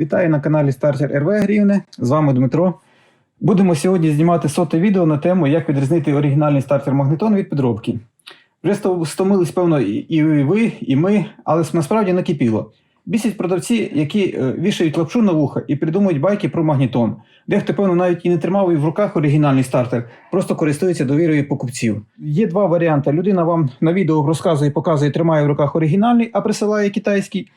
Вітаю на каналі Стартер РВ Грівне. З вами Дмитро. Будемо сьогодні знімати соте відео на тему, як відрізнити оригінальний стартер магнетон від підробки. Вже стомились, певно, і- ви, і ми, але насправді накипіло. Бісять продавці, які е, вішають лапшу на вуха і придумують байки про магнітон. Дехто, певно, навіть і не тримав в руках оригінальний стартер, просто користується довірою покупців. Є два варіанти. Людина вам на відео розказує, показує, тримає в руках оригінальний, а присилає китайський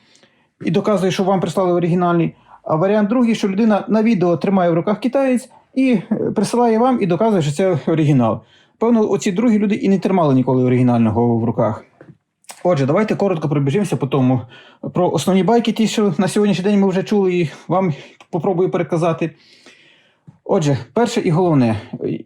і доказує, що вам прислали оригінальний. А варіант другий, що людина на відео тримає в руках китаєць і е, присилає вам і доказує, що це оригінал. Певно, оці другі люди і не тримали ніколи оригінального в руках. Отже, давайте коротко пробіжимося по тому. Про основні байки, ті, що на сьогоднішній день ми вже чули, і вам попробую переказати. Отже, перше і головне,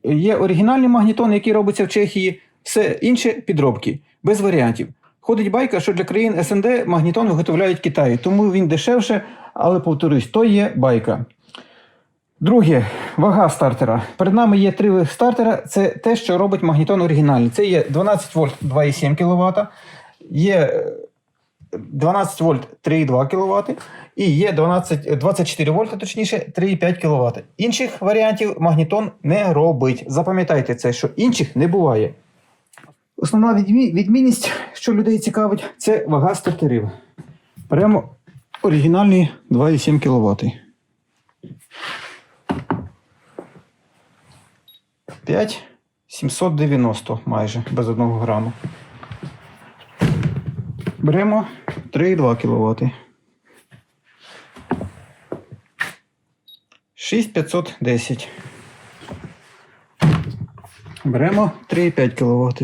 є оригінальний магнітон, який робиться в Чехії, все інше підробки, без варіантів. Ходить байка, що для країн СНД магнітон виготовляють в Китаї, тому він дешевше, але повторюсь, то є байка. Друге, вага стартера. Перед нами є три стартера. Це те, що робить магнітон оригінальний. Це є 12 вольт 2,7 кВт, є е, 12 вольт 3,2 кВт і є 12, 24 вольта, точніше 3,5 кВт. Інших варіантів магнітон не робить. Запам'ятайте це, що інших не буває. Основна відмі- відмінність, що людей цікавить, це вага стартерів. Беремо оригінальні 2,7 кВт. 5 790 майже без 1 граму. Беремо 3,2 кВт. 6510. Беремо 3,5 кВт.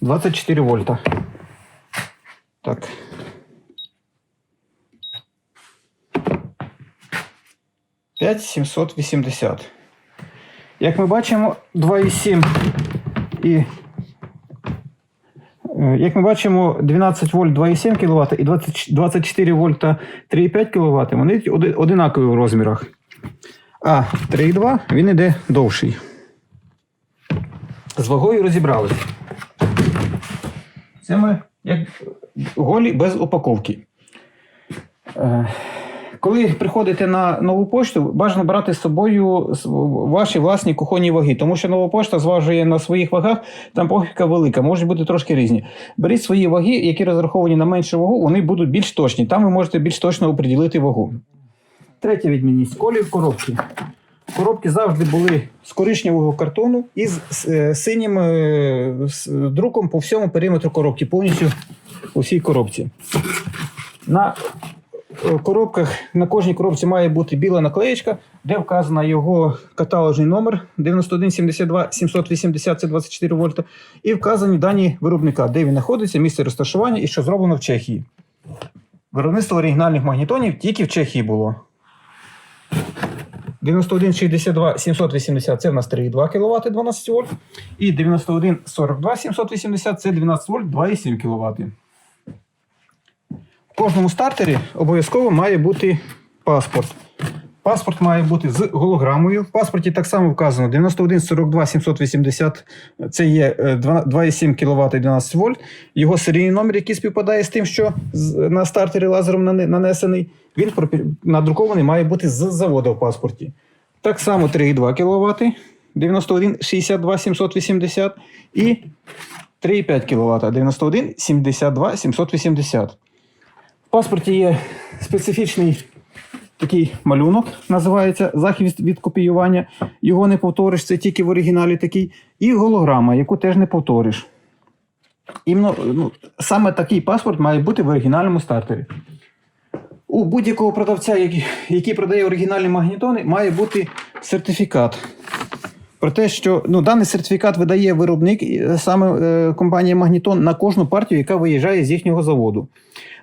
24 вольта. Так. П'ять 780. Як ми бачимо, 2,7 і. е, Як ми бачимо, 12 вольт 2,7 кВт і 20 24 вольта 3,5 кВт, вони одинакові в розмірах. А 3,2 він іде довший. З вагою розібралися. Це як голі без упаковки. Е, Коли приходите на нову пошту, бажано брати з собою ваші власні кухонні ваги, тому що нова пошта зважує на своїх вагах, там похибка велика, можуть бути трошки різні. Беріть свої ваги, які розраховані на меншу вагу, вони будуть більш точні. Там ви можете більш точно оприділити вагу. Третя відмінність колір коробки. Коробки завжди були з коричневого картону і з, е, синім е, друком по всьому периметру коробки, повністю у всій коробці. На е, коробках на кожній коробці має бути біла наклеєчка, де вказано його каталожний номер 9172 780 це 24 вольта, і вказані дані виробника, де він знаходиться, місце розташування і що зроблено в Чехії. Виробництво оригінальних магнітонів тільки в Чехії було. 9162 780 це в нас 3,2 кВт 12 вольт. І 9142 780 це 12 вольт 2,7 кВт. В кожному стартері обов'язково має бути паспорт. Паспорт має бути з голограмою. В паспорті так само вказано 9142 780 це є е, 2 2,7 кВт і 12 вольт. Його серійний номер, який співпадає з тим, що на стартері лазером нанесений, він надрукований має бути з заводу в паспорті. Так само 3,2 кВт, 91 62 780 і 3,5 кВт, 91 72 780. В паспорті є специфічний такий малюнок, називається захист від копіювання. Його не повториш, це тільки в оригіналі такий. І голограма, яку теж не повториш. Іменно, ну, саме такий паспорт має бути в оригінальному стартері. У будь-якого продавця, який, який продає оригінальні магнітони, має бути сертифікат. Про те, що ну, даний сертифікат видає виробник, е, саме е, компанія Магнітон, на кожну партію, яка виїжджає з їхнього заводу.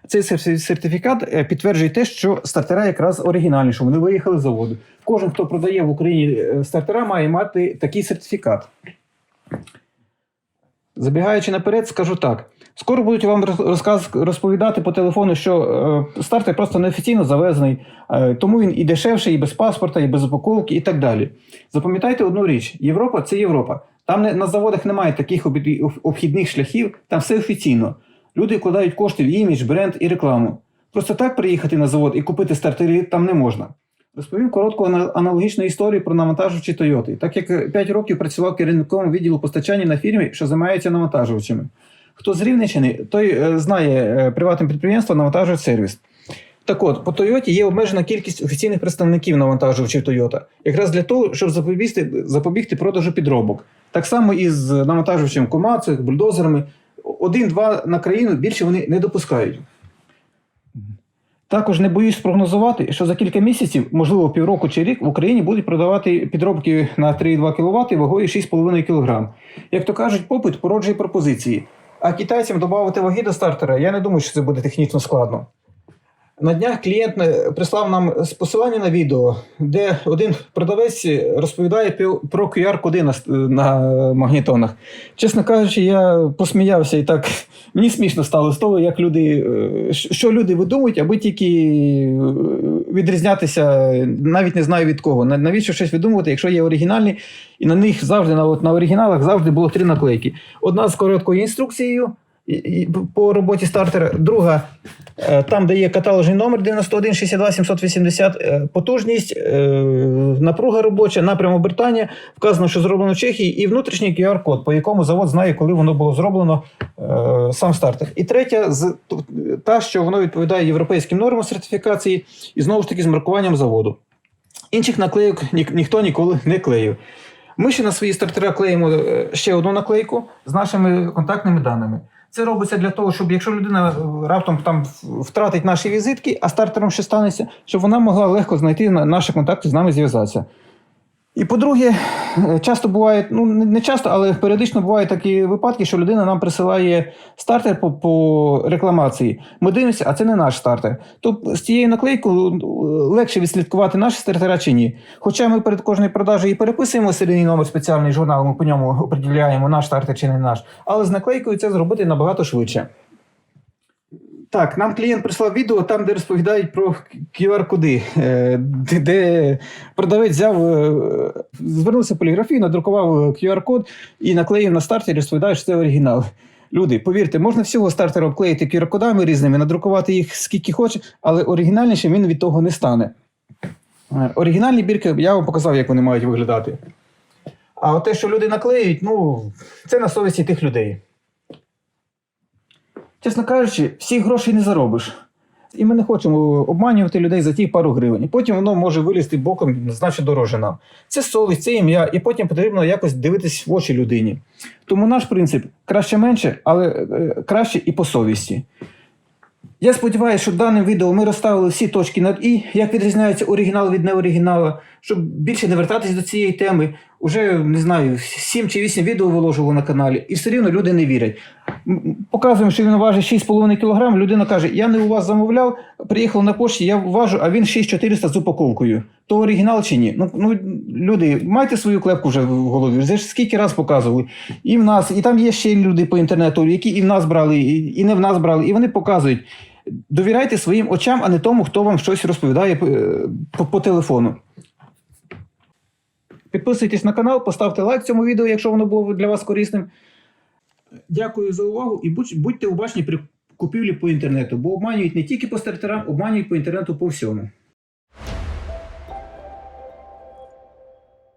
Цей сертифікат е, підтверджує те, що стартера якраз оригінальні, що вони виїхали з заводу. Кожен, хто продає в Україні е, стартера, має мати такий сертифікат. Забігаючи наперед, скажу так: скоро будуть вам розказ розповідати по телефону, що е, стартер просто неофіційно завезений, е, тому він і дешевший, і без паспорта, і без упаковки, і так далі. Запам'ятайте одну річ: Європа це Європа. Там не, на заводах немає таких обхідних шляхів, там все офіційно. Люди вкладають кошти в імідж, бренд і рекламу. Просто так приїхати на завод і купити стартери там не можна. Розповім коротку аналогічну історію про навантажувачі Toyota. Так як 5 років працював керівником відділу постачання на фірмі, що займається навантажувачами. Хто з Рівненщини, той е, знає е, приватне підприємство навантажувач сервіс. Так от, по Toyota є обмежена кількість офіційних представників навантажувачів Toyota, якраз для того, щоб запобігти, запобігти продажу підробок. Так само і з навантажувачем Komatsu, бульдозерами. Один-два на країну більше вони не допускають. Також не боюсь спрогнозувати, що за кілька місяців, можливо, півроку чи рік, в Україні будуть продавати підробки на 3,2 кВт вагою 6,5 кг. Як то кажуть, попит породжує пропозиції. А китайцям додати ваги до стартера, я не думаю, що це буде технічно складно. На днях клієнт е, прислав нам посилання на відео, де один продавець розповідає про QR-коди на, на магнітонах. Чесно кажучи, я посміявся і так мені смішно стало з того, як люди, е, що люди видумують, аби тільки е, відрізнятися, навіть не знаю від кого. Навіщо щось видумувати, якщо є оригінальні, і на них завжди на, на оригіналах завжди було три наклейки. Одна з короткою інструкцією по роботі стартера, друга Е, Там, де є каталожний номер 91 62 780, е, потужність, е, напруга робоча, напрям обертання, вказано, що зроблено в Чехії, і внутрішній QR-код, по якому завод знає, коли воно було зроблено е, сам стартер. І третя, та, що воно відповідає європейським нормам сертифікації, і знову ж таки з маркуванням заводу. Інших наклейок ні, ніхто ніколи не клеїв. Ми ще на свої стартера клеїмо ще одну наклейку з нашими контактними даними. Це робиться для того, щоб якщо людина е, раптом там втратить наші візитки, а стартером ще станеться, щоб вона могла легко знайти на- наші контакти з нами зв'язатися. І по-друге, е, часто буває, ну не часто, але періодично бувають такі випадки, що людина нам присилає стартер по, по рекламації. Ми дивимося, а це не наш стартер. То з цією наклейкою е, легше відслідкувати наші стартера чи ні. Хоча ми перед кожною продажею і переписуємо серійний номер спеціальний журнал, ми по ньому определяємо наш стартер чи не наш. Але з наклейкою це зробити набагато швидше. Так, нам клієнт прислав відео там, де розповідають про QR-коди, е, де, продавець взяв, е, звернувся в поліграфію, надрукував е, QR-код і наклеїв на стартері, розповідає, що це оригінал. Люди, повірте, можна всього стартера обклеїти QR-кодами різними, надрукувати їх скільки хоче, але оригінальнішим він від того не стане. Е, Оригінальні бірки я вам показав, як вони мають виглядати. А те, що люди наклеюють, ну, це на совісті тих людей. Чесно кажучи, всіх грошей не заробиш. І ми не хочемо обманювати людей за ті пару гривень. І потім воно може вилізти боком значно дороже нам. Це совість, це ім'я, і потім потрібно якось дивитись в очі людині. Тому наш принцип краще менше, але е, краще і по совісті. Я сподіваюся, що даним відео ми розставили всі точки над І, як відрізняється оригінал від неоригіналу, щоб більше не вертатись до цієї теми. Уже не знаю, 7 чи 8 відео виложували на каналі, і все рівно люди не вірять. Показуємо, що він важить 6,5 кг. Людина каже: Я не у вас замовляв, приїхав на пошті, я важу, а він 6400 з упаковкою. То оригінал чи ні? Ну, ну люди, майте свою клепку вже в голові. Вже ж скільки раз показували. І в нас, і там є ще люди по інтернету, які і в нас брали, і, не в нас брали, і вони показують. Довіряйте своїм очам, а не тому, хто вам щось розповідає е, по, по телефону. Підписуйтесь на канал, поставте лайк цьому відео, якщо воно було для вас корисним. Дякую за увагу і будь- будьте уважні при купівлі по інтернету, бо обманюють не тільки по стартерам, обманюють по інтернету по всьому.